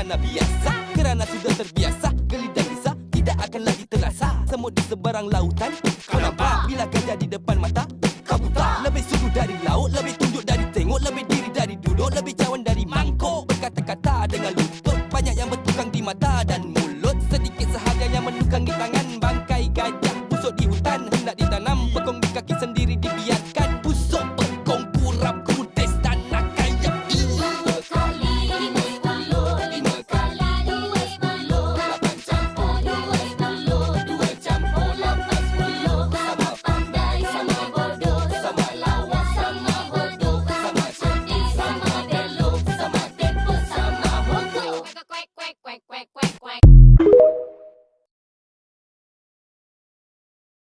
kerana biasa Kerana sudah terbiasa Geli dan Tidak akan lagi terasa. Semut di sebarang lautan Kau nampak. Bila gajah di depan mata Kau buta Lebih suruh dari laut Lebih tunjuk dari tengok Lebih diri dari duduk Lebih cawan dari mangkuk. Berkata-kata dengan lutut Banyak yang bertukang di mata dan mulut. Sedikit sahaja yang menukang di tangan bang